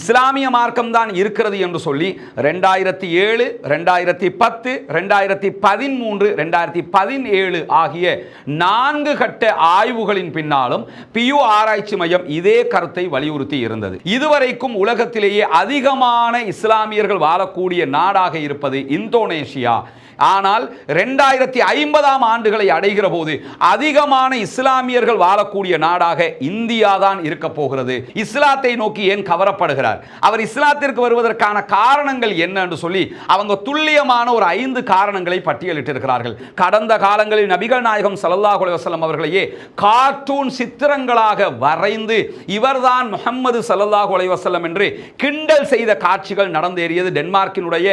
இஸ்லாமிய மார்க்கம்தான் இருக்கிறது என்று சொல்லி ரெண்டாயிரத்தி ஏழு ரெண்டாயிரத்தி பத்து ரெண்டாயிரத்தி பதிமூன்று ரெண்டாயிரத்தி பதினேழு ஆகிய நான்கு கட்ட ஆய்வுகளின் பின்னாலும் பியூ ஆராய்ச்சி மையம் இதே கருத்தை வலியுறுத்தி இருந்தது. இதுவரைக்கும் உலகத்திலேயே அதிகமான இஸ்லாமியர்கள் வாழக்கூடிய நாடாக இருப்பது இந்தோனேஷியா. ஆனால் ரெண்டாயிரத்தி ஐம்பதாம் ஆண்டுகளை அடைகிற போது அதிகமான இஸ்லாமியர்கள் வாழக்கூடிய நாடாக இந்தியா தான் இருக்க போகிறது. இஸ்லாத்தை நோக்கி ஏன் கவரப்படுகிறார்? அவர் இஸ்லாத்திற்கு வருவதற்கான காரணங்கள் என்ன என்று சொல்லி அவங்க துல்லியமான ஒரு ஐந்து காரணங்களை பட்டியலிட்டிருக்கிறார்கள். கடந்த காலங்களில் நபிகள் நாயகம் ஸல்லல்லாஹு அலைஹி அவர்களையே கார்ட்டூன் சித்திரங்களாக வரைந்து இவர்தான் முகமது சல்லாஹூ அலைவசல்லம் என்று கிண்டல் செய்த காட்சிகள் நடந்தேறியது. டென்மார்க்கினுடைய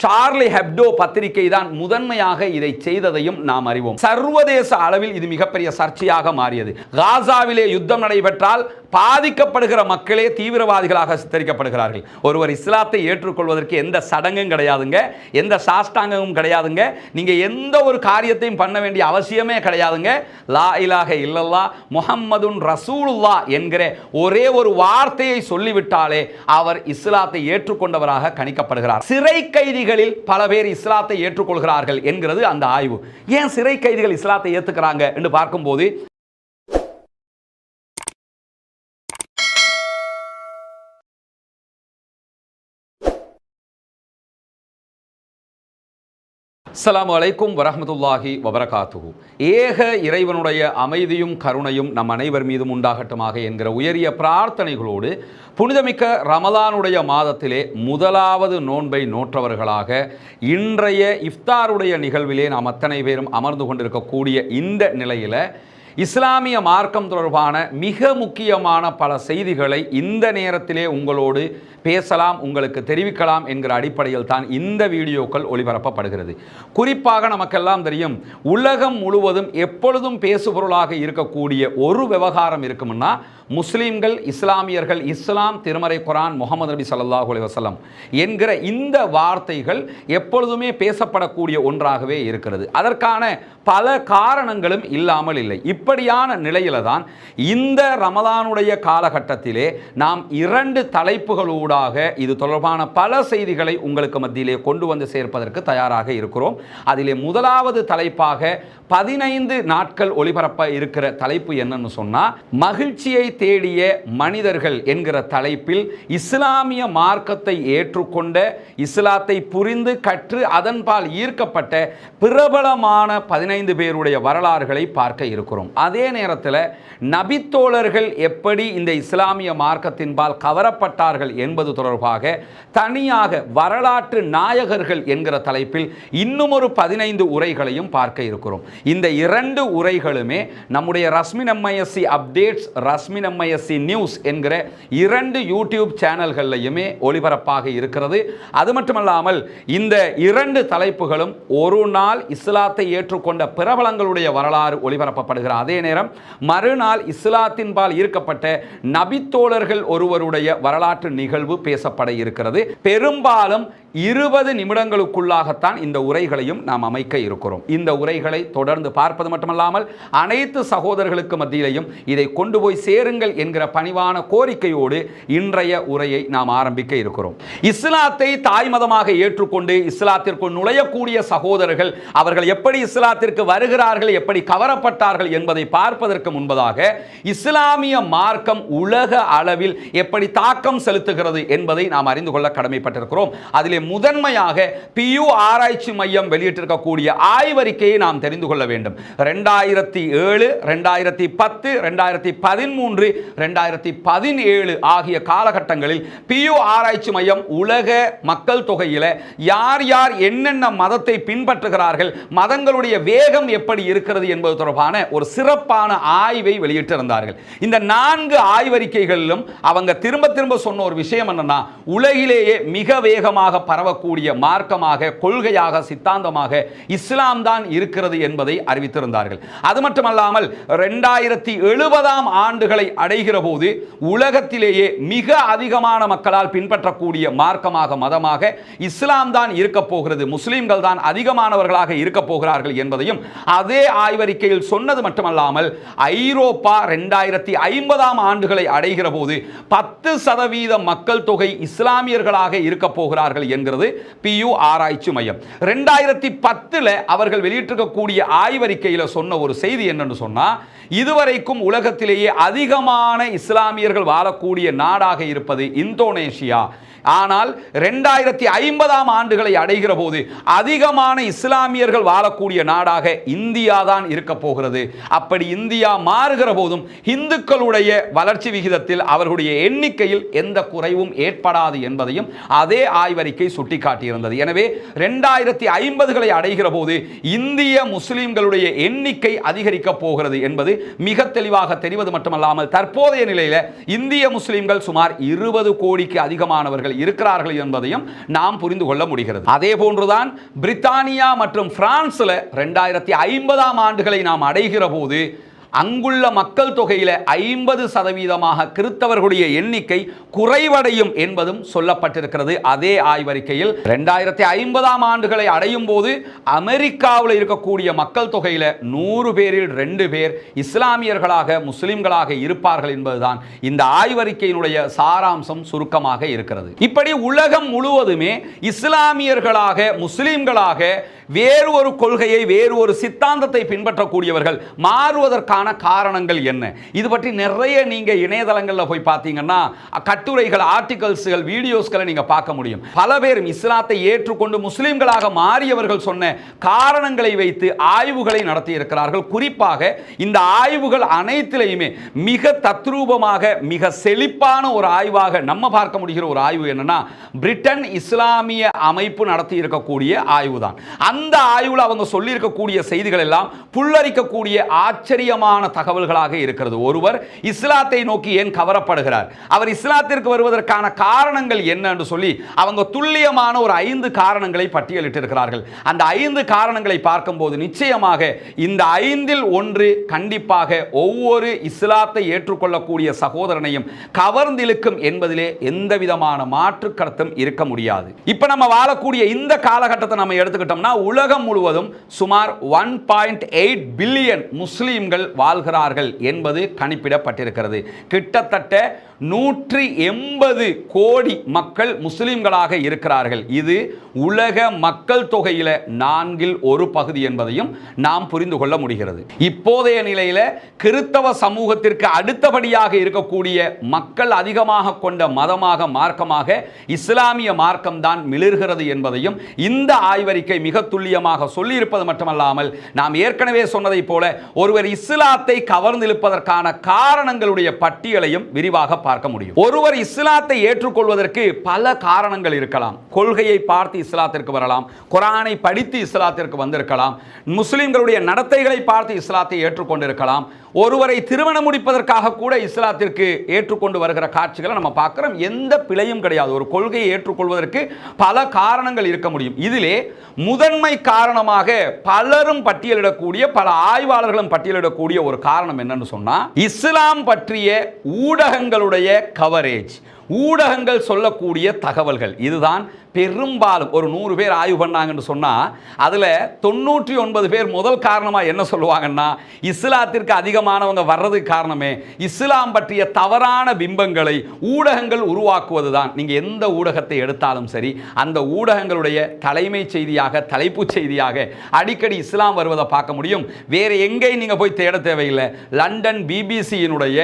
ஷார்லி ஹெப்டோ பத்திரிகை தான் முதன்மையாக இதை செய்ததையும் நாம் அறிவோம். சர்வதேச அளவில் இது மிகப்பெரிய சர்ச்சையாக மாறியது. காசாவிலே யுத்தம் நடைபெற்றால் பாதிக்கப்படுகிற மக்களே தீவிரவாதிகளாக சித்தரிக்கப்படுகிறார்கள். ஒருவர் இஸ்லாத்தை ஏற்றுக்கொள்வதற்கு எந்த சடங்கும் கிடையாதுங்க. எந்த சாஷ்டாங்கமும் கிடையாதுங்க. நீங்கள் எந்த ஒரு காரியத்தையும் பண்ண வேண்டிய அவசியமே கிடையாதுங்க. லா இலாக இல்லல்லா முஹம்மதுன் ரசூலுல்லா என்கிற ஒரே ஒரு வார்த்தையை சொல்லிவிட்டாலே அவர் இஸ்லாத்தை ஏற்றுக்கொண்டவராக கணிக்கப்படுகிறார். சிறை கைதிகளில் பல பேர் இஸ்லாத்தை ஏற்றுக்கொள்கிறார்கள் என்கிறது அந்த ஆய்வு. ஏன் சிறை கைதிகள் இஸ்லாத்தை ஏத்துக்கிறாங்க என்று பார்க்கும்போது அஸ்லாம் அலைக்கும் வரமத்துல்லாஹி வபரகாத்துகு ஏக இறைவனுடைய அமைதியும் கருணையும் நம் அனைவர் மீதும் உண்டாகட்டுமாக என்கிற உயரிய பிரார்த்தனைகளோடு புனிதமிக்க ரமலானுடைய மாதத்திலே முதலாவது நோன்பை நோற்றவர்களாக இன்றைய இஃப்தாருடைய நிகழ்விலே நாம் அத்தனை பேரும் அமர்ந்து கொண்டிருக்கக்கூடிய இந்த நிலையில் இஸ்லாமிய மார்க்கம் தொடர்பான மிக முக்கியமான பல செய்திகளை இந்த நேரத்திலே உங்களோடு பேசலாம் உங்களுக்கு தெரிவிக்கலாம் என்கிற அடிப்படையில் தான் இந்த வீடியோக்கள் ஒளிபரப்பப்படுகிறது. குறிப்பாக நமக்கெல்லாம் தெரியும் உலகம் முழுவதும் எப்பொழுதும் பேசுபொருளாக இருக்கக்கூடிய ஒரு விவகாரம் இருக்கும்னா முஸ்லீம்கள் இஸ்லாமியர்கள் இஸ்லாம் திருமறை குரான் முகமது நபி சல்லாஹூ அலைஹி என்கிற இந்த வார்த்தைகள் எப்பொழுதுமே பேசப்படக்கூடிய ஒன்றாகவே இருக்கிறது. அதற்கான பல காரணங்களும் இல்லாமல் இல்லை. இப்படியான நிலையில தான் இந்த ரமதானுடைய காலகட்டத்திலே நாம் இரண்டு தலைப்புகளூடாக இது தொடர்பான பல செய்திகளை உங்களுக்கு மத்தியிலே கொண்டு வந்து சேர்ப்பதற்கு தயாராக இருக்கிறோம். அதிலே முதலாவது தலைப்பாக பதினைந்து நாட்கள் ஒளிபரப்ப இருக்கிற தலைப்பு என்னன்னு சொன்னால் மகிழ்ச்சியை தேடிய மனிதர்கள் என்கிற தலைப்பில் இஸ்லாமிய மார்க்கத்தை ஏற்றுக்கொண்ட இஸ்லாத்தை புரிந்து கற்று அதன்பால் ஈர்க்கப்பட்ட பிரபலமான பதினைந்து பேருடைய வரலாறுகளை பார்க்க இருக்கிறோம். அதே நேரத்தில் நபித்தோழர்கள் எப்படி இந்த இஸ்லாமிய மார்க்கத்தின்பால் கவரப்பட்டார்கள் என்பது தொடர்பாக தனியாக வரலாற்று நாயகர்கள் என்கிற தலைப்பில் இன்னும் ஒரு பதினைந்து உரைகளையும் பார்க்க இருக்கிறோம். இந்த இரண்டு உரைகளுமே நம்முடைய Rasmin MISC updates Rasmin MISC news என்கிற இரண்டு யூடியூப் சேனல்கள்லையுமே ஒளிபரப்பாக இருக்கிறது. அது மட்டுமல்லாமல் இந்த இரண்டு தலைப்புகளும் ஒரு நாள் இஸ்லாத்தை ஏற்றுக்கொண்ட பிரபலங்களுடைய வரலாறு ஒளிபரப்பப்படுகிறார் அதே நேரம் மறுநாள் இஸ்லாத்தின்பால் ஈர்க்கப்பட்ட நபித்தோழர்கள் ஒருவருடைய வரலாற்று நிகழ்வு பேசப்பட இருக்கிறது. பெரும்பாலும் இருபது நிமிடங்களுக்குள்ளாகத்தான் இந்த உரைகளையும் நாம் அமைக்க இருக்கிறோம். இந்த உரைகளை தொடர்ந்து பார்ப்பது மட்டுமல்லாமல் அனைத்து சகோதரர்களுக்கு மத்தியிலையும் இதை கொண்டு போய் சேருங்கள் என்கிற பணிவான கோரிக்கையோடு இன்றைய உரையை நாம் ஆரம்பிக்க இருக்கிறோம். இஸ்லாத்தை தாய்மதமாக ஏற்றுக்கொண்டு இஸ்லாத்திற்குள் நுழையக்கூடிய சகோதரர்கள் அவர்கள் எப்படி இஸ்லாத்திற்கு வருகிறார்கள் எப்படி கவரப்பட்டார்கள் என்பதை பார்ப்பதற்கு முன்பதாக இஸ்லாமிய மார்க்கம் உலக அளவில் எப்படி தாக்கம் செலுத்துகிறது என்பதை நாம் அறிந்து கொள்ள கடமைப்பட்டிருக்கிறோம். அதிலே முதன்மையாக பியு ஆராய்ச்சி மையம் வெளியிட்டிருக்கக்கூடிய ஆய்வறிக்கையை நாம் தெரிந்து கொள்ள வேண்டும். ரெண்டாயிரத்தி ஏழு ரெண்டாயிரத்தி பத்து ரெண்டாயிரத்தி பதிமூன்று ரெண்டாயிரத்தி பதினேழு ஆகிய காலகட்டங்களில் பியு ஆராய்ச்சி மையம் உலக மக்கள் தொகையில் யார் யார் என்னென்ன மதத்தை பின்பற்றுகிறார்கள் மதங்களுடைய வேகம் எப்படி இருக்கிறது என்பது தொடர்பான ஒரு சிறப்பான ஆய்வை வெளியிட்டிருந்தார்கள். இந்த நான்கு ஆய்வறிக்கைகளிலும் அவங்க திரும்ப திரும்ப சொன்ன ஒரு விஷயம் என்னன்னா உலகிலேயே மிக வேகமாக பரவக்கூடிய மார்க்கமாக கொள்கையாக சித்தாந்தமாக இஸ்லாம் தான் இருக்கிறது என்பதை அறிவித்திருந்தார்கள். அது மட்டுமல்லாமல் ரெண்டாயிரத்தி எழுபதாம் ஆண்டுகளை அடைகிற போது உலகத்திலேயே மிக அதிகமான மக்களால் பின்பற்றக்கூடிய மார்க்கமாக மதமாக இஸ்லாம் தான் இருக்க போகிறது. முஸ்லீம்கள் தான் அதிகமானவர்களாக இருக்க போகிறார்கள் என்பதையும் அதே ஆய்வறிக்கையில் சொன்னது மட்டுமல்லாமல் ஐரோப்பா ரெண்டாயிரத்தி ஐம்பதாம் ஆண்டுகளை அடைகிற போது பத்து சதவீத மக்கள் தொகை இஸ்லாமியர்களாக இருக்க போகிறார்கள் என்கிறது பியு ஆராய்ச்சி மையம். ரெண்டாயிரத்தி பத்தில் அவர்கள் வெளியிட்டிருக்கக்கூடிய ஆய்வறிக்கையில் சொன்ன ஒரு செய்தி என்னன்னு சொன்னா இதுவரைக்கும் உலகத்திலேயே அதிகமான இஸ்லாமியர்கள் வாழக்கூடிய நாடாக இருப்பது இந்தோனேஷியா. ஆனால் ரெண்டாயிரத்தி ஐம்பதாம் ஆண்டுகளை அடைகிற போது அதிகமான இஸ்லாமியர்கள் வாழக்கூடிய நாடாக இந்தியா தான் இருக்க போகிறது. அப்படி இந்தியா மாறுகிற போதும் இந்துக்களுடைய வளர்ச்சி விகிதத்தில் அவர்களுடைய எண்ணிக்கையில் எந்த குறைவும் ஏற்படாது என்பதையும் அதே ஆய்வறிக்கை சுட்டிக்காட்டியிருந்தது. எனவே ரெண்டாயிரத்தி ஐம்பதுகளை அடைகிற போது இந்திய முஸ்லிம்களுடைய எண்ணிக்கை அதிகரிக்க போகிறது என்பது மிக தெளிவாக தெரிவது மட்டுமல்லாமல் தற்போதைய நிலையில் இந்திய முஸ்லிம்கள் சுமார் இருபது கோடிக்கு அதிகமானவர்கள் இருக்கிறார்கள் என்பதையும் நாம் புரிந்து கொள்ள முடிகிறது. அதே போன்றுதான் பிரித்தானியா மற்றும் பிரான்ஸில் ரெண்டாயிரத்தி ஐம்பதாம் ஆண்டுகளை நாம் அடைகிற போது அங்குள்ள மக்கள் தொகையில் ஐம்பது சதவீதமாக கிறிஸ்தவர்களுடைய எண்ணிக்கை குறைவடையும் என்பதும் சொல்லப்பட்டிருக்கிறது. அதே ஆய்வறிக்கையில் ரெண்டாயிரத்தி ஐம்பதாம் ஆண்டுகளை அடையும் போது அமெரிக்காவில் இருக்கக்கூடிய மக்கள் தொகையில் நூறு பேரில் ரெண்டு பேர் இஸ்லாமியர்களாக முஸ்லிம்களாக இருப்பார்கள் என்பதுதான் இந்த ஆய்வறிக்கையினுடைய சாராம்சம் சுருக்கமாக இருக்கிறது. இப்படி உலகம் முழுவதுமே இஸ்லாமியர்களாக முஸ்லிம்களாக வேறு ஒரு கொள்கையை வேறு ஒரு சித்தாந்தத்தை பின்பற்றக்கூடியவர்கள் மாறுவதற்கான அதற்கான காரணங்கள் என்ன? இது பற்றி நிறைய நீங்க இணையதளங்களில் போய் பார்த்தீங்கன்னா கட்டுரைகள் ஆர்டிகல்ஸுகள் வீடியோஸ்களை நீங்க பார்க்க முடியும். பல பேரும் இஸ்லாத்தை ஏற்றுக்கொண்டு முஸ்லீம்களாக மாறியவர்கள் சொன்ன காரணங்களை வைத்து ஆய்வுகளை நடத்தி இருக்கிறார்கள். குறிப்பாக இந்த ஆய்வுகள் அனைத்திலையுமே மிக தத்ரூபமாக மிக செழிப்பான ஒரு ஆய்வாக நம்ம பார்க்க முடிகிற ஒரு ஆய்வு என்னன்னா பிரிட்டன் இஸ்லாமிய அமைப்பு நடத்தி இருக்கக்கூடிய ஆய்வு தான் அந்த ஆய்வில் அவங்க சொல்லியிருக்கக்கூடிய செய்திகள் எல்லாம் புல்லரிக்கக்கூடிய ஆச்சரியமான தகவல்களாக இருக்கிறது. ஒருவர் இஸ்லாத்தை நோக்கி ஏன் கவரப்படுகிறார்? அவர் இஸ்லாத்திற்கு வருவதற்கான காரணங்கள் என்ன என்று சொல்லி அவங்க துல்லியமான ஒரு ஐந்து காரணங்களை பட்டியலிட்டிருக்கிறார்கள். அந்த ஐந்து காரணங்களை பார்க்கும்போது நிச்சயமாக இந்த ஐந்தில் ஒன்று கண்டிப்பாக ஒவ்வொரு இஸ்லாத்தை ஏற்றுக்கொள்ளக்கூடிய சகோதரனையும் கவர்ந்திழுக்கும் என்பதிலே எந்த விதமான மாற்று கருத்தும் இருக்க முடியாது. இப்ப நம்ம வாழக்கூடிய இந்த காலகட்டத்தை நம்ம எடுத்துக்கிட்டோம்னா உலகம் முழுவதும் சுமார் ஒன் பாயிண்ட் எயிட் பில்லியன் முஸ்லீம்கள் வாழ்கிறார்கள் என்பது கணிப்பிடப்பட்டிருக்கிறது. கிட்டத்தட்ட நூற்றி எண்பது கோடி மக்கள் முஸ்லீம்களாக இருக்கிறார்கள். இது உலக மக்கள் தொகையில் நான்கில் ஒரு பகுதி என்பதையும் நாம் புரிந்து கொள்ள முடிகிறது. இப்போதைய நிலையில் கிறித்தவ சமூகத்திற்கு அடுத்தபடியாக இருக்கக்கூடிய மக்கள் அதிகமாக கொண்ட மதமாக மார்க்கமாக இஸ்லாமிய மார்க்கம் தான் மிளிர்கிறது என்பதையும் இந்த ஆய்வறிக்கை மிக துல்லியமாக சொல்லியிருப்பது மட்டுமல்லாமல் நாம் ஏற்கனவே சொன்னதைப் போல ஒருவர் இஸ்லாத்தை கவர்ந்திழுப்பதற்கான காரணங்களுடைய பட்டியலையும் விரிவாக பார்க்க முடியும். ஒருவர் இஸ்லாத்தை ஏற்றுக்கொள்வதற்கு பல காரணங்கள் இருக்கலாம். கொள்கையை பார்த்து இஸ்லாத்திற்கு வரலாம். குரானை படித்து இஸ்லாத்திற்கு வந்திருக்கலாம். முஸ்லிம்களுடைய நடத்தைகளை பார்த்து இஸ்லாத்தை ஏற்றுக்கொண்டிருக்கலாம். ஒருவரை திருமணம் முடிப்பதற்காக கூட இஸ்லாத்திற்கு ஏற்றுக்கொண்டு வருகிற காட்சிகளை நம்ம பார்க்குறோம். எந்த பிழையும் கிடையாது. ஒரு கொள்கையை ஏற்றுக்கொள்வதற்கு பல காரணங்கள் இருக்க முடியும். இதிலே முதன்மை காரணமாக பலரும் பட்டியலிடக்கூடிய பல ஆய்வாளர்களும் பட்டியலிடக்கூடிய ஒரு காரணம் என்னன்னு சொன்னா இஸ்லாம் பற்றிய ஊடகங்களுடைய கவரேஜ் ஊடகங்கள் சொல்லக்கூடிய தகவல்கள். இதுதான் பெரும்பாலும் ஒரு நூறு பேர் ஆய்வு பண்ணாங்கன்னு சொன்னால் அதில் தொண்ணூற்றி ஒன்பது பேர் முதல் காரணமாக என்ன சொல்லுவாங்கன்னா இஸ்லாத்திற்கு அதிகமானவங்க வர்றதுக்கு காரணமே இஸ்லாம் பற்றிய தவறான பிம்பங்களை ஊடகங்கள் உருவாக்குவது தான் நீங்கள் எந்த ஊடகத்தை எடுத்தாலும் சரி அந்த ஊடகங்களுடைய தலைமை செய்தியாக தலைப்புச் செய்தியாக அடிக்கடி இஸ்லாம் வருவதை பார்க்க முடியும். வேறு எங்கேயும் நீங்கள் போய் தேட தேவையில்லை. லண்டன் பிபிசியினுடைய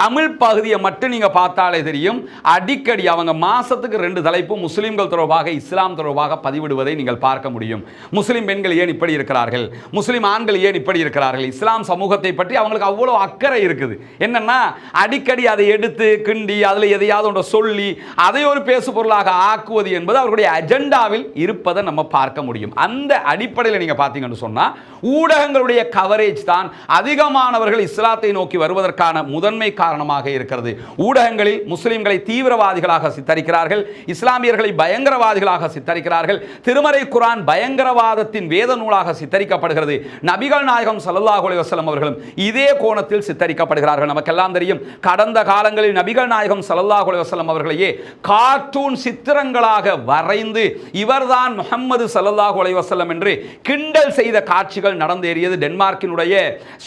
தமிழ் பகுதியை மட்டும் நீங்கள் பார்த்தாலே தெரியும். அடிக்கடி அவங்க மாதத்துக்கு ரெண்டு தலைப்பு முஸ்லீம்கள் தொடர்பு தொடர்பாக இஸ்லாம் தொடர்பாக பதிவிடுவதை நீங்கள் பார்க்க முடியும். முஸ்லீம் பெண்கள் ஏன் இப்படி இருக்கிறார்கள்? முஸ்லீம் ஆண்கள் ஏன் இப்படி இருக்கிறார்கள்? இஸ்லாம் சமூகத்தை பற்றி அவங்களுக்கு அவ்வளோ அக்கறை இருக்குது. என்னென்னா அடிக்கடி அதை எடுத்து கிண்டி அதில் எதையாவது ஒன்றை சொல்லி அதை ஒரு பேசு பொருளாக ஆக்குவது என்பது அவர்களுடைய அஜெண்டாவில் இருப்பதை நம்ம பார்க்க முடியும். அந்த அடிப்படையில் நீங்கள் பார்த்தீங்கன்னு சொன்னால் ஊடகங்களுடைய கவரேஜ் தான் அதிகமானவர்கள் இஸ்லாத்தை நோக்கி வருவதற்கான முதன்மை காரணமாக இருக்கிறது. ஊடகங்களில் முஸ்லீம்களை தீவிரவாதிகளாக சித்தரிக்கிறார்கள். இஸ்லாமியர்களை பயங்கர பயங்கரவாதிகளாக சித்தரிக்கிறார்கள். திருமறை குரான் பயங்கரவாதத்தின் வேத நூலாக சித்தரிக்கப்படுகிறது. நபிகள் நாயகம் சல்லாஹ் அலைஹி அவர்களும் இதே கோணத்தில் சித்தரிக்கப்படுகிறார்கள். நமக்கெல்லாம் தெரியும் கடந்த காலங்களில் நபிகள் நாயகம் சல்லாஹ் அலைஹி அவர்களையே கார்ட்டூன் சித்திரங்களாக வரைந்து இவர்தான் முஹம்மது சல்லாஹ் அலைஹி என்று கிண்டல் செய்த காட்சிகள் நடந்தேறியது. டென்மார்க்கினுடைய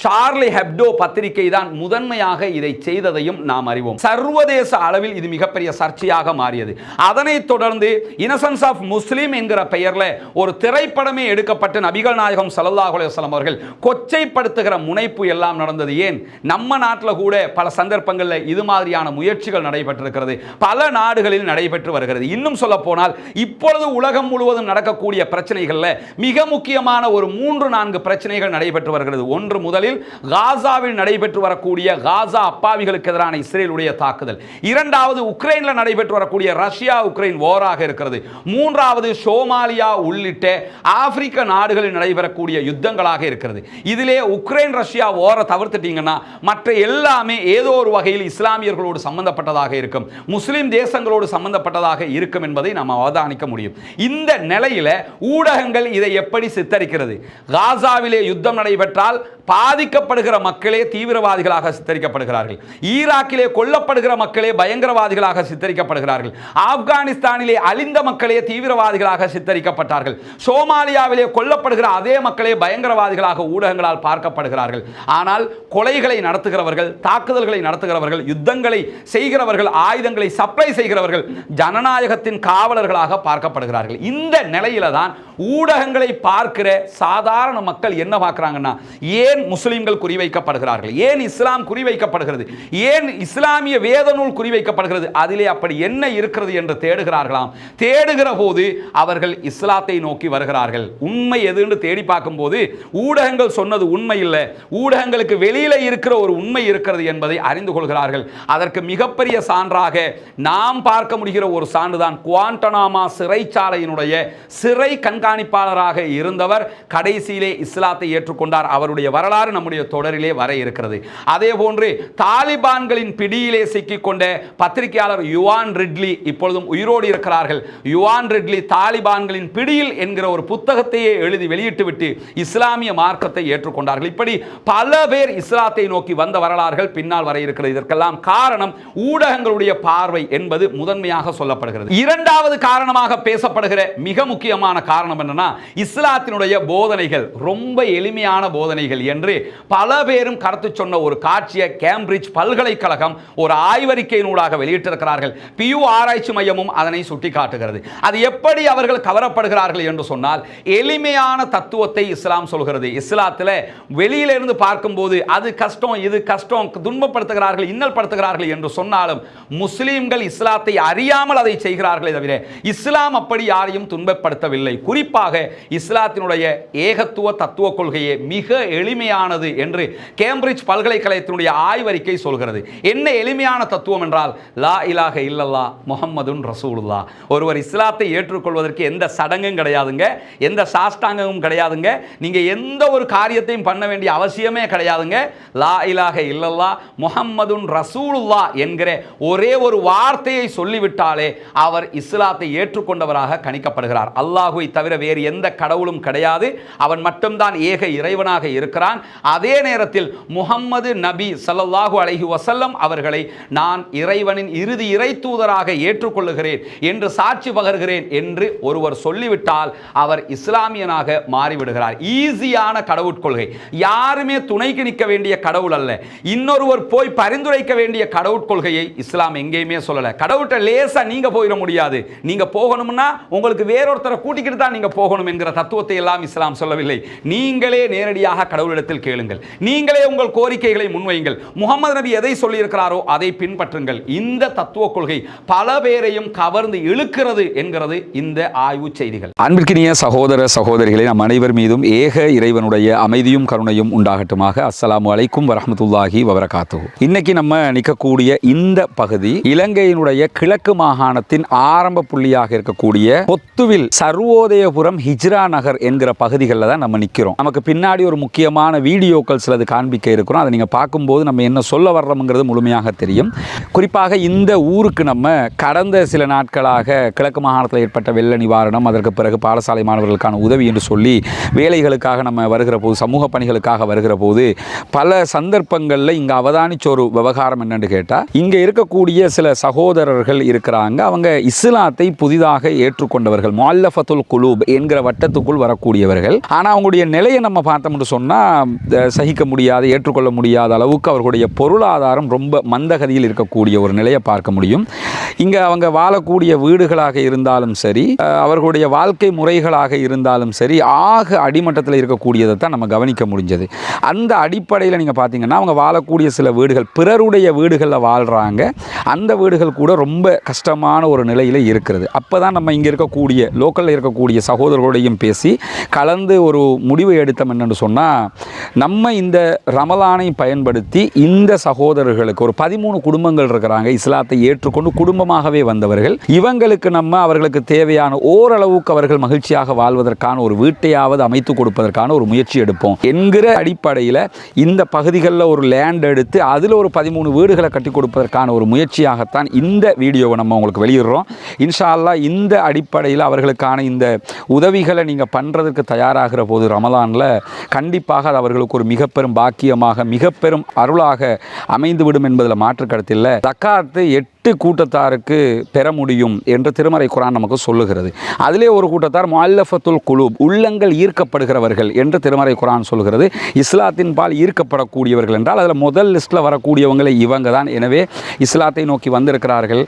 சார்லி ஹெப்டோ பத்திரிகை தான் முதன்மையாக இதை செய்ததையும் நாம் அறிவோம். சர்வதேச அளவில் இது மிகப்பெரிய சர்ச்சையாக மாறியது. அதனைத் தொடர்ந்து இனசன்ஸ் ஆஃப் முஸ்லீம் என்கிற பெயர்ல ஒரு திரைப்படமே எடுக்கப்பட்டு நபிகள் நாயகம் ஸல்லல்லாஹு அலைஹி அவர்கள் கொச்சைப்படுத்துகிற முனைப்பு எல்லாம் நடந்தது. ஏன்? நம்ம நாட்டில் கூட பல சந்தர்ப்பங்களில் இது மாதிரியான முயற்சிகள் நடைபெற்றிருக்கிறது. பல நாடுகளில் நடைபெற்று வருகிறது. இன்னும் சொல்ல போனால் இப்பொழுது உலகம் முழுவதும் நடக்கக்கூடிய பிரச்சனைகளில் மிக முக்கியமான ஒரு மூன்று நான்கு பிரச்சனைகள் நடைபெற்று வருகிறது. ஒன்று முதலில் காசாவில் நடைபெற்று வரக்கூடிய காசா அப்பாவிகளுக்கு எதிரான இஸ்ரேலுடைய தாக்குதல். இரண்டாவது உக்ரைனில் நடைபெற்று வரக்கூடிய ரஷ்யா உக்ரைன் ஓராக இருக்கிறது. மூன்றாவது சோமாலியா உள்ளிட்ட ஆப்பிரிக்க நாடுகளில் நடைபெறக்கூடிய யுத்தங்களாக இருக்கிறது. இதிலே உக்ரைன் ரஷ்யா ஓர தவிர்த்துட்டீங்கன்னா மற்ற எல்லாமே ஏதோ ஒரு வகையில் இஸ்லாமியர்களோடு சம்பந்தப்பட்டதாக இருக்கும். முஸ்லீம் தேசங்களோடு சம்பந்தப்பட்டதாக இருக்கும் என்பதை நாம் அவதானிக்க முடியும். இந்த நிலையில ஊடகங்கள் இதை எப்படி சித்தரிக்கிறது? காசாவிலே யுத்தம் நடைபெற்றால் பாதிக்கப்படுகிற மக்களே தீவிரவாதிகளாக சித்தரிக்கப்படுகிறார்கள். ஈராக்கிலே கொல்லப்படுகிற மக்களே பயங்கரவாதிகளாக சித்தரிக்கப்படுகிறார்கள். ஆப்கானிஸ்தானிலே அழிந்த மக்களே தீவிரவாதிகளாக சித்தரிக்கப்பட்டார்கள். சோமாலியாவிலே கொல்லப்படுகிற அதே மக்களே பயங்கரவாதிகளாக ஊடகங்களால் பார்க்கப்படுகிறார்கள். ஆனால் கொலைகளை நடத்துகிறவர்கள் தாக்குதல்களை நடத்துகிறவர்கள் யுத்தங்களை செய்கிறவர்கள் ஆயுதங்களை சப்ளை செய்கிறவர்கள் ஜனநாயகத்தின் காவலர்களாக பார்க்கப்படுகிறார்கள். இந்த நிலையில தான் ஊடகங்களை பார்க்கிற சாதாரண மக்கள் என்ன பார்க்குறாங்கன்னா ஏ ஏன் முஸ்லிம்கள் குறிவைக்கப்படுகிறார்கள்? ஏன் இஸ்லாம் குறிவைக்கப்படுகிறது? ஏன் இஸ்லாமிய வேத நூல் குறிவைக்கப்படுகிறது? அதிலே அப்படி என்ன இருக்கிறது என்று தேடுகிறார்களாம். தேடுகிற போது அவர்கள் இஸ்லாத்தை நோக்கி வருகிறார்கள். உண்மை எதுன்னு தேடி பார்க்கும்போது ஊடகங்கள் சொன்னது உண்மை இல்லை. ஊடகங்களுக்கு வெளியில இருக்கிற ஒரு உண்மை இருக்கிறது என்பதை அறிந்து கொள்கிறார்கள். அதற்கு மிகப்பெரிய சான்றாக நாம் பார்க்க முடிகிற ஒரு சான்றுதான் குவாண்டனாமா சிறைச்சாலையினுடைய சிறை கண்காணிப்பாளராக இருந்தவர் கடைசியிலே இஸ்லாத்தை ஏற்றுக்கொண்டார். அவருடைய வரலாறு நம்முடைய தொடரிலே வர இருக்கிறது. அதே போன்று தாலிபான்களின் பிடியிலே சிக்கிக்கொண்ட பத்திரிகையாளர் யுவான் ரிட்லி இப்பொழுதும் உயிரோடு இருக்கிறார்கள். யுவான் ரிட்லி தாலிபான்களின் பிடியில் என்கிற ஒரு புத்தகத்தையே எழுதி வெளியிட்டுவிட்டு இஸ்லாமிய மார்க்கத்தை ஏற்றுக்கொண்டார்கள். இப்படி பல பேர் இஸ்லாத்தை நோக்கி வந்த வரலாறுகள் பின்னால் வர இருக்கிறது. இதற்கெல்லாம் காரணம் ஊடகங்களுடைய பார்வை என்பது முதன்மையாக சொல்லப்படுகிறது. இரண்டாவது காரணமாக பேசப்படுகிற மிக முக்கியமான காரணம் என்னன்னா இஸ்லாத்தினுடைய போதனைகள் ரொம்ப எளிமையான போதனைகள் என்று பல பேரும் கருத்து சொன்ன ஒரு காட்சியை கேம்பிரிட்ஜ் பல்கலைக்கழகம் ஒரு ஆய்வறிக்கையினூடாக வெளியிட்டிருக்கிறார்கள். பியூ ஆராய்ச்சி மையமும் அதனை சுட்டிக்காட்டுகிறது. அது எப்படி அவர்கள் கவரப்படுகிறார்கள் என்று சொன்னால் எளிமையான தத்துவத்தை இஸ்லாம் சொல்கிறது. இஸ்லாத்தில் வெளியிலிருந்து பார்க்கும்போது அது கஷ்டம் இது கஷ்டம் துன்பப்படுத்துகிறார்கள் இன்னல் படுத்துகிறார்கள் என்று சொன்னாலும் முஸ்லீம்கள் இஸ்லாத்தை அறியாமல் அதை செய்கிறார்களே தவிர இஸ்லாம் அப்படி யாரையும் துன்பப்படுத்தவில்லை. குறிப்பாக இஸ்லாத்தினுடைய ஏகத்துவ தத்துவ கொள்கையை மிக எளிமை எளிமையானது என்று கேம்பிரிட்ஜ் பல்கலைக்கழகத்தினுடைய ஆய்வறிக்கை சொல்கிறது. என்ன எளிமையான தத்துவம் என்றால் லா இலாக இல்லல்லா முகம்மதுன் ரசூலுல்லா ஒருவர் இஸ்லாத்தை ஏற்றுக்கொள்வதற்கு எந்த சடங்கும் கிடையாதுங்க. எந்த சாஷ்டாங்கமும் கிடையாதுங்க. நீங்கள் எந்த ஒரு காரியத்தையும் பண்ண வேண்டிய அவசியமே கிடையாதுங்க. லா இலாக இல்லல்லா முகம்மதுன் ரசூலுல்லா என்கிற ஒரே ஒரு வார்த்தையை சொல்லிவிட்டாலே அவர் இஸ்லாத்தை ஏற்றுக்கொண்டவராக கணிக்கப்படுகிறார். அல்லாஹுவை தவிர வேறு எந்த கடவுளும் கிடையாது. அவன் மட்டும்தான் ஏக இறைவனாக இருக்கிறான். அதே நேரத்தில் முகம்மது நபி ஸல்லல்லாஹு அலஹி வசல்லம் அவர்களை நான் இறைவனின் இறுதி இறை தூதராக ஏற்றுக்கொள்ளுகிறேன் என்று சாட்சி பகர்கிறேன் என்று ஒருவர் சொல்லிவிட்டால் அவர் இஸ்லாமியனாக மாறிவிடுகிறார். ஈஸியான கடவுட்கொள்கை யாருமே துணைக்கு நிற்க வேண்டிய கடவுள் அல்ல. இன்னொருவர் போய் பரிந்துரைக்க வேண்டிய கடவுட்கொள்கையை இஸ்லாம் எங்கேயுமே சொல்லல. கடவுள்கிட்ட லேசாக நீங்க போயிட முடியாது. நீங்க போகணும்னா உங்களுக்கு வேறொருத்தரை கூட்டிக்கிட்டு தான் நீங்க போகணும் என்கிற தத்துவத்தை எல்லாம் இஸ்லாம் சொல்லவில்லை. நீங்களே நேரடியாக கடவுளிடத்தில் கேளுங்கள். நீங்களே உங்கள் கோரிக்கைகளை முன்வையுங்கள். முகமது நபி எதை சொல்லியிருக்கிறாரோ அதை பின்பற்றுங்கள். இந்த தத்துவ கொள்கை பல பேரையும் கவர்ந்து இழுக்கிறது என்கிறது இந்த ஆய்வு செய்திகள். அன்பிற்கினிய சகோதர சகோதரிகளை நம் அனைவர் மீதும் ஏக இறைவனுடைய அமைதியும் கருணையும் உண்டாகட்டுமாக. அஸ்லாம் வலைக்கும் வரமத்துல்லாஹி வபரகாத்து இன்னைக்கு நம்ம நிற்கக்கூடிய இந்த பகுதி இலங்கையினுடைய கிழக்கு மாகாணத்தின் ஆரம்ப புள்ளியாக இருக்கக்கூடிய பொத்துவில் சர்வோதயபுரம் ஹிஜ்ரா நகர் என்கிற பகுதிகளில் தான் நம்ம நிற்கிறோம். நமக்கு பின்னாடி ஒரு முக்கியமான விதமான வீடியோக்கள் சிலது காண்பிக்க இருக்கிறோம். அதை நீங்கள் பார்க்கும்போது நம்ம என்ன சொல்ல வர்றோம்ங்கிறது முழுமையாக தெரியும். குறிப்பாக இந்த ஊருக்கு நம்ம கடந்த சில நாட்களாக கிழக்கு மாகாணத்தில் ஏற்பட்ட வெள்ள நிவாரணம் அதற்கு பிறகு பாடசாலை மாணவர்களுக்கான உதவி என்று சொல்லி வேலைகளுக்காக நம்ம வருகிற போது சமூக பணிகளுக்காக வருகிற போது பல சந்தர்ப்பங்களில் இங்கே அவதானிச்ச ஒரு விவகாரம் என்னென்னு கேட்டால் இங்கே இருக்கக்கூடிய சில சகோதரர்கள் இருக்கிறாங்க. அவங்க இஸ்லாத்தை புதிதாக ஏற்றுக்கொண்டவர்கள். முல்லஃபத்துல் குலூப் என்கிற வட்டத்துக்குள் வரக்கூடியவர்கள். ஆனால் அவங்களுடைய நிலையை நம்ம பார்த்தோம்னு சொன்னால் சகிக்க முடியாத ஏற்றுக்கொள்ள முடியாத அளவுக்கு அவர்களுடைய பொருளாதாரம் ரொம்ப மந்தகதியில் இருக்கக்கூடிய ஒரு நிலையை பார்க்க முடியும். இங்கே அவங்க வாழக்கூடிய வீடுகளாக இருந்தாலும் சரி அவர்களுடைய வாழ்க்கை முறைகளாக இருந்தாலும் சரி ஆக அடிமட்டத்தில் இருக்கக்கூடியதை தான் நம்ம கவனிக்க முடிஞ்சது. அந்த அடிப்படையில் நீங்கள் பார்த்தீங்கன்னா அவங்க வாழக்கூடிய சில வீடுகள் பிறருடைய வீடுகளில் வாழ்கிறாங்க அந்த வீடுகள் கூட ரொம்ப கஷ்டமான ஒரு நிலையில் இருக்கிறது. அப்போ தான் நம்ம இங்கே இருக்கக்கூடிய லோக்கலில் இருக்கக்கூடிய சகோதரர்களோடையும் பேசி கலந்து ஒரு முடிவு எடுத்தோம் என்னென்னு சொன்னால் நம்ம இந்த ரமலானை பயன்படுத்தி இந்த சகோதரர்களுக்கு ஒரு பதிமூணு குடும்பங்கள் இருக்கிறாங்க. இஸ்லாத்தை ஏற்றுக்கொண்டு குடும்பமாகவே வந்தவர்கள். இவங்களுக்கு நம்ம அவர்களுக்கு தேவையான ஓரளவுக்கு அவர்கள் மகிழ்ச்சியாக வாழ்வதற்கான ஒரு வீட்டையாவது அமைத்து கொடுப்பதற்கான ஒரு முயற்சி எடுப்போம். என்கிற அடிப்படையில் இந்த பகுதிகளில் ஒரு லேண்ட் எடுத்து அதில் ஒரு பதிமூணு வீடுகளை கட்டி கொடுப்பதற்கான ஒரு முயற்சியாகத்தான் இந்த வீடியோவை நம்ம உங்களுக்கு வெளியிடுறோம். இன்ஷா அல்லாஹ் இந்த அடிப்படையில் அவர்களுக்கான இந்த உதவிகளை நீங்கள் பண்ணுறதுக்கு தயாராகிற போது ரமலானில் கண்டிப்பாக அது அவர்களுக்கு ஒரு மிக பெரும் பாக்கியமாக மிக பெரும் அருளாக அமைந்துவிடும் என்பதில் மாற்று கருத்தில் தக்காத்து எட்டு கூட்டத்தாருக்கு பெற முடியும் என்று திருமறை குரான் நமக்கு சொல்லுகிறது. அதிலே ஒரு கூட்டத்தார் முல்லஃபத்துல் குலூப் உள்ளங்கள் ஈர்க்கப்படுகிறவர்கள் என்று திருமறை குரான் சொல்கிறது இஸ்லாத்தின் பால் ஈர்க்கப்படக்கூடியவர்கள் என்றால் அதில் முதல் லிஸ்ட்டில் வரக்கூடியவங்களே இவங்க தான் எனவே இஸ்லாத்தை நோக்கி வந்திருக்கிறார்கள்.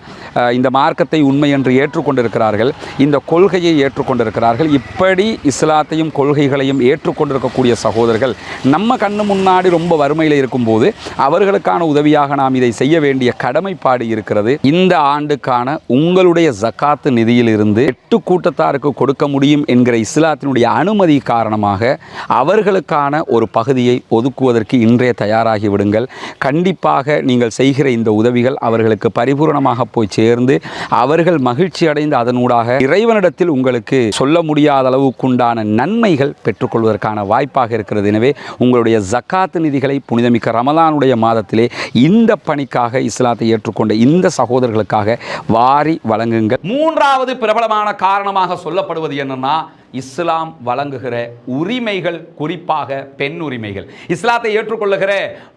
இந்த மார்க்கத்தை உண்மை என்று ஏற்றுக்கொண்டிருக்கிறார்கள். இந்த கொள்கையை ஏற்றுக்கொண்டிருக்கிறார்கள். இப்படி இஸ்லாத்தையும் கொள்கைகளையும் ஏற்றுக்கொண்டிருக்கக்கூடிய சகோதரர்கள் நம்ம கண்ணு முன்னாடி ரொம்ப வறுமையில் இருக்கும்போது அவர்களுக்கான உதவியாக நாம் இதை செய்ய வேண்டிய கடமைப்பாடு இருக்கிறது. இந்த ஆண்டுக்கான உங்களுடைய ஜக்காத்து நிதியிலிருந்து எட்டு கூட்டத்தாருக்கு கொடுக்க முடியும் என்கிற இஸ்லாத்தினுடைய அனுமதி காரணமாக அவர்களுக்கான ஒரு பகுதியை ஒதுக்குவதற்கு இன்றே தயாராகி விடுங்கள். கண்டிப்பாக நீங்கள் செய்கிற இந்த உதவிகள் அவர்களுக்கு பரிபூரணமாக போய் சேர்ந்து அவர்கள் மகிழ்ச்சி அடைந்து அதனூடாக இறைவனிடத்தில் உங்களுக்கு சொல்ல முடியாத அளவுக்குண்டான நன்மைகள் பெற்றுக்கொள்வதற்கான வாய்ப்பாக இருக்கிறது. எனவே உங்களுடைய ஜக்காத்து நிதிகளை புனிதமிக்க ரமலானுடைய மாதத்திலே இந்த பணிக்காக இஸ்லாத்தை ஏற்றுக்கொண்ட இந்த சகோதரர்களுக்காக வாரி வழங்குங்கள். மூன்றாவது பிரபலமான காரணமாக சொல்லப்படுவது என்னன்னா இஸ்லாம் வழங்குகிற உரிமைகள் குறிப்பாக பெண் உரிமைகள். இஸ்லாத்தை ஏற்றுக்கொள்ளுகிற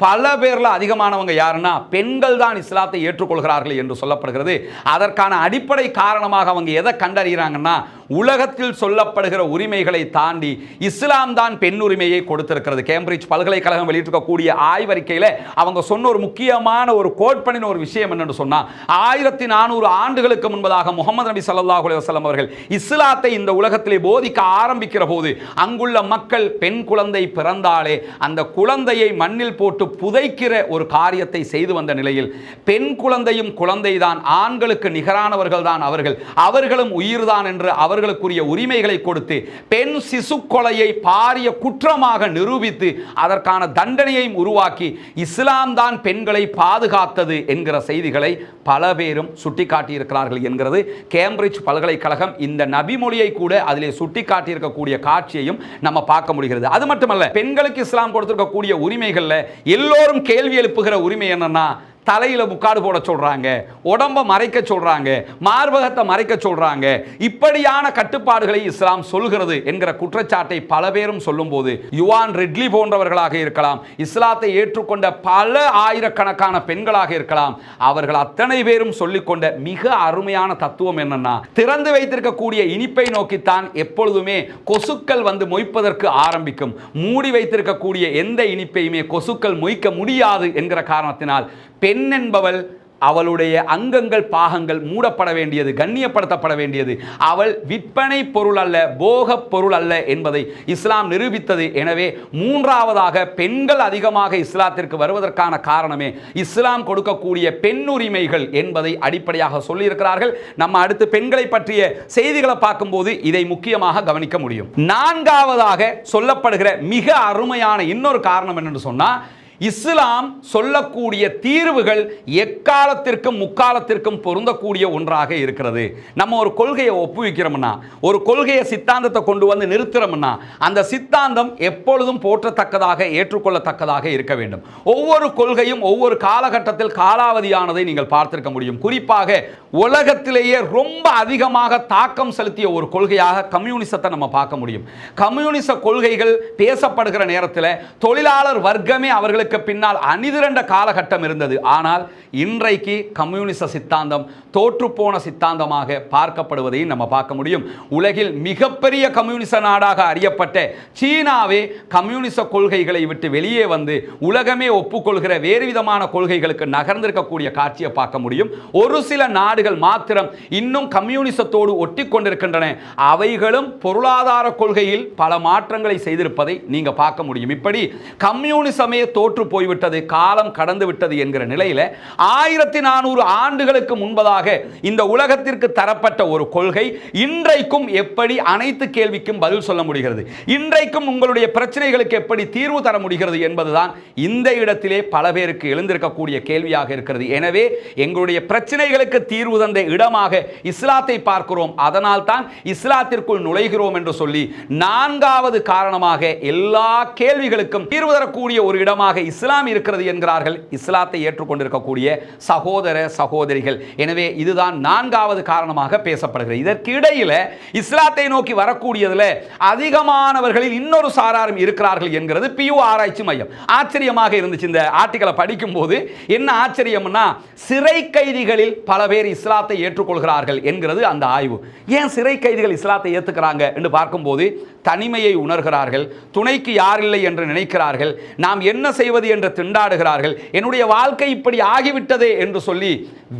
பல பேரில் அதிகமானவங்க யாருன்னா பெண்கள் தான் இஸ்லாத்தை ஏற்றுக்கொள்கிறார்கள் என்று சொல்லப்படுகிறது. அதற்கான அடிப்படை காரணமாக அவங்க எதை கண்டறிகிறாங்கன்னா உலகத்தில் சொல்லப்படுகிற உரிமைகளை தாண்டி இஸ்லாம் தான் பெண் உரிமையை கொடுத்திருக்கிறது. கேம்பிரிட்ஜ் பல்கலைக்கழகம் வெளியிட்டிருக்கக்கூடிய ஆய்வறிக்கையில் அவங்க சொன்ன ஒரு முக்கியமான ஒரு கோட் பண்ணின ஒரு விஷயம் என்னன்னு சொன்னால் ஆயிரத்தி நானூறு ஆண்டுகளுக்கு முன்பதாக முகமது நபி சல்லாஹ் அலுவலம் அவர்கள் இஸ்லாத்தை இந்த உலகத்திலே போதிக்க ஆரம்பிக்கிற போது அங்குள்ள மக்கள் பெண் குழந்தை பிறந்தாலே அந்த குழந்தையை மண்ணில் போட்டு புதைக்கிற ஒரு காரியத்தை செய்து வந்த நிலையில் பெண் குழந்தையும் குழந்தைதான் ஆண்களுக்கு நிகரானவர்கள் தான் அவர்கள். அவர்களும் உயிர்தான் என்று அவர் அவர்களுக்குரிய உரிமைகளை கொடுத்து பெண் சிசு கொலையை பாரிய குற்றமாக நிரூபித்து அதற்கான தண்டனையையும் உருவாக்கி இஸ்லாம் தான் பெண்களை பாதுகாத்தது என்கிற செய்திகளை பல பேரும் சுட்டிக்காட்டியிருக்கிறார்கள் என்கிறது. கேம்பிரிட்ஜ் பல்கலைக்கழகம் இந்த நபிமொழியை கூட அதிலே சுட்டிக்காட்டியிருக்கக்கூடிய காட்சியையும் நம்ம பார்க்க முடிகிறது. அது மட்டுமல்ல பெண்களுக்கு இஸ்லாம் கொடுத்திருக்கக்கூடிய உரிமைகள்ல எல்லோரும் கேள்வி எழுப்புகிற உரிமை என்னன்னா தலையில் முக்காடு போட சொல்கிறாங்க உடம்ப மறைக்க சொல்கிறாங்க மார்பகத்தை மறைக்க சொல்கிறாங்க இப்படியான கட்டுப்பாடுகளை இஸ்லாம் சொல்கிறது என்கிற குற்றச்சாட்டை பல பேரும் சொல்லும்போது யுவான் ரெட்லி போன்றவர்களாக இருக்கலாம் இஸ்லாத்தை ஏற்றுக்கொண்ட பல ஆயிரக்கணக்கான பெண்களாக இருக்கலாம் அவர்கள் அத்தனை பேரும் சொல்லிக்கொண்ட மிக அருமையான தத்துவம் என்னன்னா திறந்து வைத்திருக்கக்கூடிய இனிப்பை நோக்கித்தான் எப்பொழுதுமே கொசுக்கள் வந்து மொய்ப்பதற்கு ஆரம்பிக்கும். மூடி வைத்திருக்கக்கூடிய எந்த இனிப்பையுமே கொசுக்கள் மொய்க்க முடியாது என்கிற காரணத்தினால் பெண் என்பவள் அவளுடைய அங்கங்கள் பாகங்கள் மூடப்பட வேண்டியது கண்ணியப்படுத்தப்பட வேண்டியது. அவள் விற்பனை பொருள் அல்ல போகப் பொருள் அல்ல என்பதை இஸ்லாம் நிரூபித்தது. எனவே மூன்றாவதாக பெண்கள் அதிகமாக இஸ்லாத்திற்கு வருவதற்கான காரணமே இஸ்லாம் கொடுக்கக்கூடிய பெண் உரிமைகள் என்பதை அடிப்படையாக சொல்லியிருக்கிறார்கள். நம்ம அடுத்து பெண்களை பற்றிய செய்திகளை பார்க்கும்போது இதை முக்கியமாக கவனிக்க முடியும். நான்காவதாக சொல்லப்படுகிற மிக அருமையான இன்னொரு காரணம் என்னென்னு சொன்னால் இஸ்லாம் சொல்லக்கூடிய தீர்வுகள் எக்காலத்திற்கும் முக்காலத்திற்கும் பொருந்தக்கூடிய ஒன்றாக இருக்கிறது. நம்ம ஒரு கொள்கையை ஒப்புவிக்கிறோம்னா ஒரு கொள்கையை சித்தாந்தத்தை கொண்டு வந்து நிறுத்துறோம்னா அந்த சித்தாந்தம் எப்பொழுதும் போற்றத்தக்கதாக ஏற்றுக்கொள்ளத்தக்கதாக இருக்க வேண்டும். ஒவ்வொரு கொள்கையும் ஒவ்வொரு காலகட்டத்தில் காலாவதியானதை நீங்கள் பார்த்திருக்க முடியும். குறிப்பாக உலகத்திலேயே ரொம்ப அதிகமாக தாக்கம் செலுத்திய ஒரு கொள்கையாக கம்யூனிசத்தை நம்ம பார்க்க முடியும். கம்யூனிச கொள்கைகள் பேசப்படுகிற நேரத்தில் தொழிலாளர் வர்க்கமே அவர்களுக்கு இதற்கு பின்னால் அணிதிரண்ட காலகட்டம் இருந்தது. ஆனால் இன்றைக்கு கம்யூனிச சித்தாந்தம் தோற்றுப்போன சித்தாந்தமாக பார்க்கப்படுவதையும் நம்ம பார்க்க முடியும். உலகில் மிகப்பெரிய கம்யூனிச நாடாக அறியப்பட்ட சீனாவே கம்யூனிச கொள்கைகளை விட்டு வெளியே வந்து உலகமே ஒப்புக்கொள்கிற வேறு விதமான கொள்கைகளுக்கு நகர்ந்திருக்கக்கூடிய காட்சியை பார்க்க முடியும். ஒரு சில நாடுகள் மாத்திரம் இன்னும் கம்யூனிசத்தோடு ஒட்டி கொண்டிருக்கின்றன. அவைகளும் பொருளாதார கொள்கையில் பல மாற்றங்களை செய்திருப்பதை நீங்க பார்க்க முடியும். இப்படி கம்யூனிசமே தோற்று போய்விட்டது காலம் கடந்து விட்டது என்கிற நிலையில ஆயிரத்தி நானூறு ஆண்டுகளுக்கு முன்பதாக இந்த உலகத்திற்கு தரப்பட்ட ஒரு கொள்கை இன்றைக்கும் எப்படி அனைத்து கேள்விக்கும் பதில் சொல்ல முடிகிறது? இன்றைக்கும் உங்களுடைய பிரச்சனைகளுக்கு எப்படி தீர்வு தர முடிகிறது என்பதுதான் இந்த இடத்திலே பல பேருக்கு எழுந்திருக்கக்கூடிய கேள்வியாக இருக்கிறது. எனவே எங்களுடைய பிரச்சனைகளுக்கு தீர்வு தந்த இடமாக இஸ்லாத்தை பார்க்கிறோம். அதனால் தான் இஸ்லாத்திற்குள் நுழைகிறோம் என்று சொல்லி நான்காவது காரணமாக எல்லா கேள்விகளுக்கும் தீர்வு தரக்கூடிய ஒரு இடமாக இஸ்லாம் இருக்கிறது என்கிறார்கள். இஸ்லாத்தை ஏற்றுக்கொண்டிருக்கக்கூடிய சகோதர சகோதரிகள். எனவே இதுதான் நான்காவது காரணமாக பேசப்படுகிறது. இதற்கிடையில் இஸ்லாத்தை நோக்கி வரக்கூடியதில் அதிகமானவர்களில் இன்னொரு சாராரும் இருக்கிறார்கள் என்கிறது பியூ ஆராய்ச்சி மையம். ஆச்சரியமாக இருந்துச்சு இந்த ஆர்டிக்கலை படிக்கும் போது என்ன ஆச்சரியம்னா சிறை கைதிகளில் பல பேர் இஸ்லாத்தை ஏற்றுக்கொள்கிறார்கள் என்கிறது அந்த ஆய்வு. ஏன் சிறை கைதிகள் இஸ்லாத்தை ஏற்றுக்கிறாங்க என்று பார்க்கும்போது தனிமையை உணர்கிறார்கள். துணைக்கு யார் இல்லை என்று நினைக்கிறார்கள். நாம் என்ன செய்வது என்று திண்டாடுகிறார்கள். என்னுடைய வாழ்க்கை இப்படி ஆகிவிட்டதே என்று சொல்லி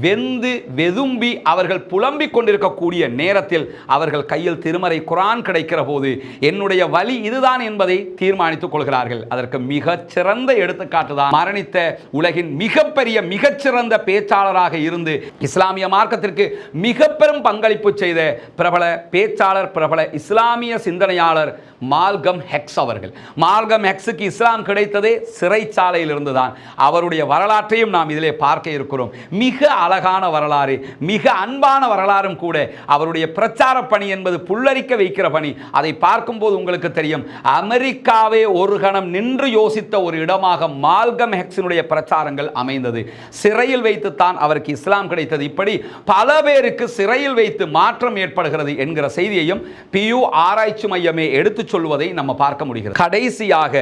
வெந்து வெதும்பி அவர்கள் புலம்பிக் கொண்டிருக்கக்கூடிய நேரத்தில் அவர்கள் கையில் திருமறை குரான் கிடைக்கிற போது என்னுடைய வழி இதுதான் என்பதை தீர்மானித்துக் கொள்கிறார்கள். அதற்கு மிகச்சிறந்த எடுத்துக்காட்டு தான் மரணித்த உலகின் மிகப்பெரிய மிகச்சிறந்த பேச்சாளராக இருந்து இஸ்லாமிய மார்க்கத்திற்கு மிக பெரும் பங்களிப்பு செய்த பிரபல பேச்சாளர் பிரபல இஸ்லாமிய சிந்தனையாளர் மால்கம் ஹெக்ஸ் அவர்கள். மால்கம் ஹெக்ஸுக்கு இஸ்லாம் கிடைத்ததே சிறை சிறைச்சாலையில் இருந்துதான் அவருடைய வரலாற்றையும் நாம் இதிலே பார்க்க இருக்கிறோம். மிக அழகான வரலாறு மிக அன்பான வரலாறும் கூட அவருடைய பிரச்சார பணி என்பது புல்லரிக்க வைக்கிற பணி. அதை பார்க்கும்போது உங்களுக்கு தெரியும் அமெரிக்காவே ஒரு கணம் நின்று யோசித்த ஒரு இடமாக மால்கம் ஹெக்ஸினுடைய பிரச்சாரங்கள் அமைந்தது. சிறையில் வைத்துத்தான் அவருக்கு இஸ்லாம் கிடைத்தது. இப்படி பல பேருக்கு சிறையில் வைத்து மாற்றம் ஏற்படுகிறது என்கிற செய்தியையும் பியூ ஆராய்ச்சி மையமே எடுத்துச் சொல்வதை நம்ம பார்க்க முடிகிறது. கடைசியாக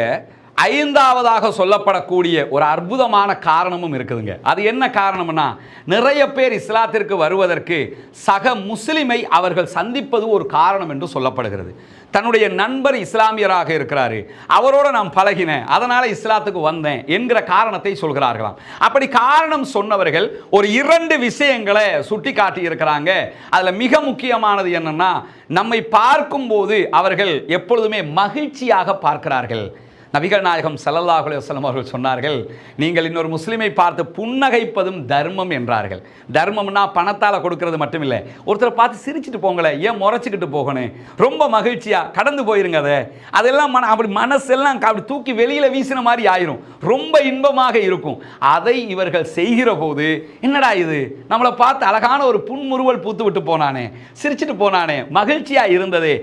ஐந்தாவதாக சொல்லப்படக்கூடிய ஒரு அற்புதமான காரணமும் இருக்குதுங்க. அது என்ன காரணம்னா நிறைய பேர் இஸ்லாத்திற்கு வருவதற்கு சக முஸ்லிமை அவர்கள் சந்திப்பது ஒரு காரணம் என்று சொல்லப்படுகிறது. தன்னுடைய நண்பர் இஸ்லாமியராக இருக்கிறாரு. அவரோட நான் பழகினேன். அதனால இஸ்லாத்துக்கு வந்தேன் என்கிற காரணத்தை சொல்கிறார்களாம். அப்படி காரணம் சொன்னவர்கள் ஒரு இரண்டு விஷயங்களை சுட்டி காட்டி இருக்கிறாங்க. அதில் மிக முக்கியமானது என்னன்னா நம்மை பார்க்கும்போது அவர்கள் எப்பொழுதுமே மகிழ்ச்சியாக பார்க்கிறார்கள். நபிகள் நாயகம் சல்லல்லாஹுலே வசலம் அவர்கள் சொன்னார்கள் நீங்கள் இன்னொரு முஸ்லீமை பார்த்து புன்னகைப்பதும் தர்மம் என்றார்கள். தர்மம்னா பணத்தால் கொடுக்கிறது மட்டும் இல்லை ஒருத்தரை பார்த்து சிரிச்சுட்டு போங்களேன் ஏன் முறைச்சிக்கிட்டு போகணும்? ரொம்ப மகிழ்ச்சியா? கடந்து போயிருங்க அதை. அதெல்லாம் மன அப்படி மனசெல்லாம் அப்படி தூக்கி வெளியில் வீசின மாதிரி ஆயிரும். ரொம்ப இன்பமாக இருக்கும். அதை இவர்கள் செய்கிற போது என்னடா இது? நம்மளை பார்த்து அழகான ஒரு புன்முறுவல் பூத்து விட்டு போனானே சிரிச்சுட்டு போனானே மகிழ்ச்சியா இருந்ததே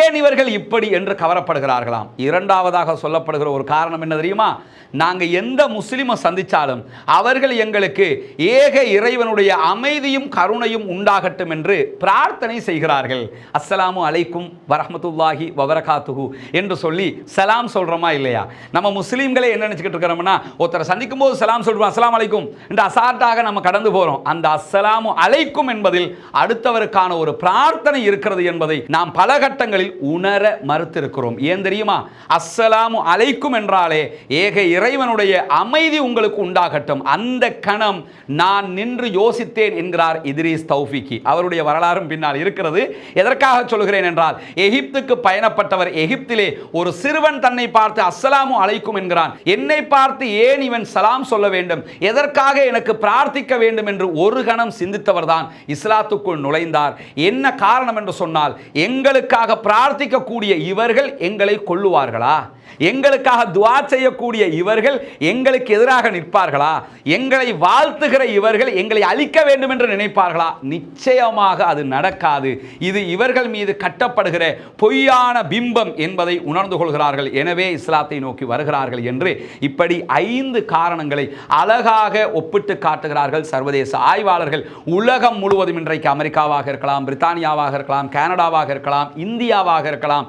ஏன் இவர்கள் இப்படி? என்று கவரப்படுகிறார்களாம். இரண்டாவதாக சொல்லப்படுகிற ஒரு காரணம் என்ன தெரியுமா? நாங்கள் எந்த முஸ்லீமை சந்தித்தாலும் அவர்கள் எங்களுக்கு ஏக இறைவனுடைய அமைதியும் கருணையும் உண்டாகட்டும் என்று பிரார்த்தனை செய்கிறார்கள். அஸ்ஸலாமு அலைக்கும் வரஹ்மத்துல்லாஹி வபரகாத்துஹு என்று சொல்லி சலாம் சொல்கிறோமா இல்லையா? நம்ம முஸ்லீம்களே என்ன நினச்சிக்கிட்டு இருக்கிறோம்னா ஒருத்தரை சந்திக்கும் போது சலாம் சொல்கிறோம் அஸ்லாம் அலைக்கும். என்று அசால்ட்டாக நம்ம கடந்து போகிறோம் அந்த அஸ்ஸலாமு அலைக்கும் என்பதில் அடுத்தவருக்கான ஒரு பிரார்த்தனை இருக்கிறது என்பதை நாம் பல கட்டங்களில் உணர மறுத்திருக்கிறோம். ஏன் தெரியுமா? அஸ்ஸலாமு அழைக்கும் என்றாலே ஏக இறைவனுடைய அமைதி உங்களுக்கு உண்டாகட்டும். அந்த கணம் நான் நின்று யோசித்தேன் என்கிறார் இத்ரீஸ் தௌஃபிகி. அவருடைய வரலாறும் பின்னால் இருக்கிறது. எதற்காக சொல்கிறேன் என்றால் எகிப்துக்கு பயணப்பட்டவர் எகிப்திலே ஒரு சிறுவன் தன்னை பார்த்து அஸ்ஸலாமு அழைக்கும் என்கிறான். என்னை பார்த்து ஏன் இவன் சலாம் சொல்ல வேண்டும்? எதற்காக எனக்கு பிரார்த்திக்க வேண்டும் என்று ஒரு கணம் சிந்தித்தவர் தான் இஸ்லாத்துக்குள் நுழைந்தார். என்ன காரணம் என்று சொன்னால் எங்களுக்காக பிரார்த்திக்கக்கூடிய இவர்கள் எங்களை கொள்ளுவார்களா எங்கள் எங்களுக்காக துவா செய்யக்கூடிய இவர்கள் எங்களுக்கு எதிராக நிற்பார்களா? எங்களை வாழ்த்துகிற இவர்கள் எங்களை அழிக்க வேண்டும் என்று நினைப்பார்களா? நிச்சயமாக அது நடக்காது. இது இவர்கள் மீது கட்டப்படுகிற பொய்யான பிம்பம் என்பதை உணர்ந்து கொள்கிறார்கள். எனவே இஸ்லாத்தை நோக்கி வருகிறார்கள் என்று இப்படி ஐந்து காரணங்களை அழகாக ஒப்பிட்டு காட்டுகிறார்கள் சர்வதேச ஆய்வாளர்கள். உலகம் முழுவதும் இன்றைக்கு அமெரிக்காவாக இருக்கலாம் பிரித்தானியாவாக இருக்கலாம் கனடாவாக இருக்கலாம் இந்தியாவாக இருக்கலாம்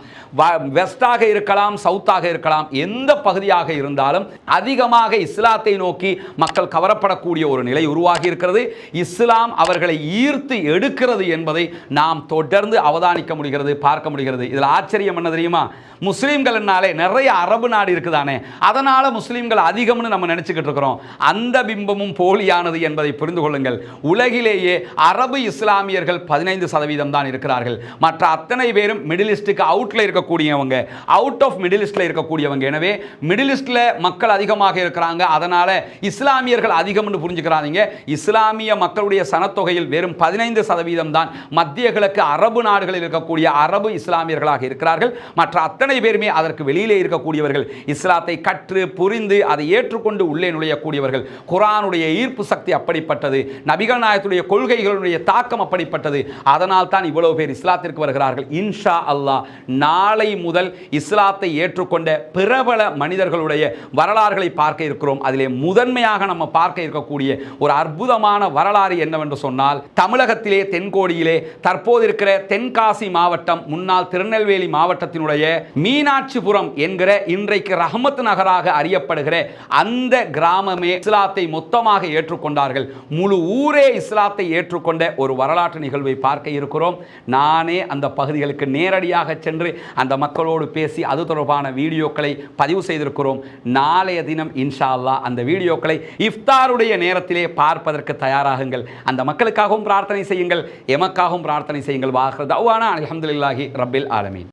வெஸ்டாக இருக்கலாம் சவுத்தாக இருக்கலாம். எந்த பகுதியாக இருந்தாலும் அதிகமாக இஸ்லாத்தை நோக்கி மக்கள் கவரப்படக்கூடிய ஒரு நிலை உருவாகி இருக்கிறது இஸ்லாம் அவர்களை ஈர்த்து எடுக்கிறது என்பதை நாம் தொடர்ந்து அவதானிக்க முடிகிறது பார்க்க முடிகிறது. இதில் ஆச்சரியம் என்ன தெரியுமா? முஸ்லீம்கள்னாலே நிறைய அரபு நாடு இருக்குதானே? அதனால முஸ்லீம்கள் அதிகம்னு நம்ம நினைச்சுக்கிட்டு இருக்கிறோம். அந்த பிம்பமும் போலியானது என்பதை புரிந்து கொள்ளுங்கள். உலகிலேயே அரபு இஸ்லாமியர்கள் பதினைந்து சதவீதம் தான் இருக்கிறார்கள். மற்ற அத்தனை பேரும் மிடில் ஈஸ்ட்டுக்கு அவுட்டில் இருக்கக்கூடியவங்க. அவுட் ஆஃப் மிடில் ஈஸ்ட்ல இருக்கக்கூடியவங்க. எனவே மிடில் ஈஸ்டில் மக்கள் அதிகமாக இருக்கிறாங்க. அதனால் இஸ்லாமியர்கள் அதிகம்னு புரிஞ்சுக்கிறாதீங்க. இஸ்லாமிய மக்களுடைய சனத்தொகையில் வெறும் பதினைந்து சதவீதம் தான் மத்திய கிழக்கு அரபு நாடுகளில் இருக்கக்கூடிய அரபு இஸ்லாமியர்களாக இருக்கிறார்கள். மற்ற அத்தனை பேருமே அதற்கு வெளியிலே இருக்கக்கூடியவர்கள். இஸ்லாத்தை கற்று புரிந்து அதை ஏற்றுக்கொண்டு உள்ளே நுழையக்கூடியவர்கள். குரானுடைய ஈர்ப்பு சக்தி அப்படிப்பட்டது. நபிகள் நாயத்துடைய கொள்கைகளுடைய தாக்கம் அப்படிப்பட்டது. அதனால் தான் இவ்வளவு பேர் இஸ்லாத்திற்கு வருகிறார்கள். இன்ஷா அல்லாஹ் நாளை முதல் இஸ்லாத்தை ஏற்றுக்கொண்ட பிரபல மனிதர்களுடைய வரலாறுகளை பார்க்க இருக்கிறோம். அதிலே முதன்மையாக நம்ம பார்க்க இருக்கக்கூடிய ஒரு அற்புதமான வரலாறு என்னவென்று சொன்னால் தமிழகத்திலே தென்கோடியிலே தற்போது இருக்கிற தென்காசி மாவட்டம் முன்னாள் திருநெல்வேலி மாவட்டத்தினுடைய மீனாட்சிபுரம் என்கிற இன்றைக்கு ரஹமத் நகராக அறியப்படுகிற அந்த கிராமமே இஸ்லாத்தை மொத்தமாக ஏற்றுக்கொண்டார்கள். முழு ஊரே இஸ்லாத்தை ஏற்றுக்கொண்ட ஒரு வரலாற்று நிகழ்வை பார்க்க இருக்கிறோம். நானே அந்த பகுதிகளுக்கு நேரடியாக சென்று அந்த மக்களோடு பேசி அது தொடர்பான வீடியோக்களை பதிவு செய்திருக்கிறோம். நாளைய தினம் இன்ஷா அந்த வீடியோக்களை இஃப்தாருடைய நேரத்திலே பார்ப்பதற்கு தயாராகுங்கள். அந்த மக்களுக்காகவும் பிரார்த்தனை செய்யுங்கள் எமக்காகவும் பிரார்த்தனை செய்யுங்கள். வாஹர் தவானா. அலமதுல்லாஹி ரபில் ஆலமீன்.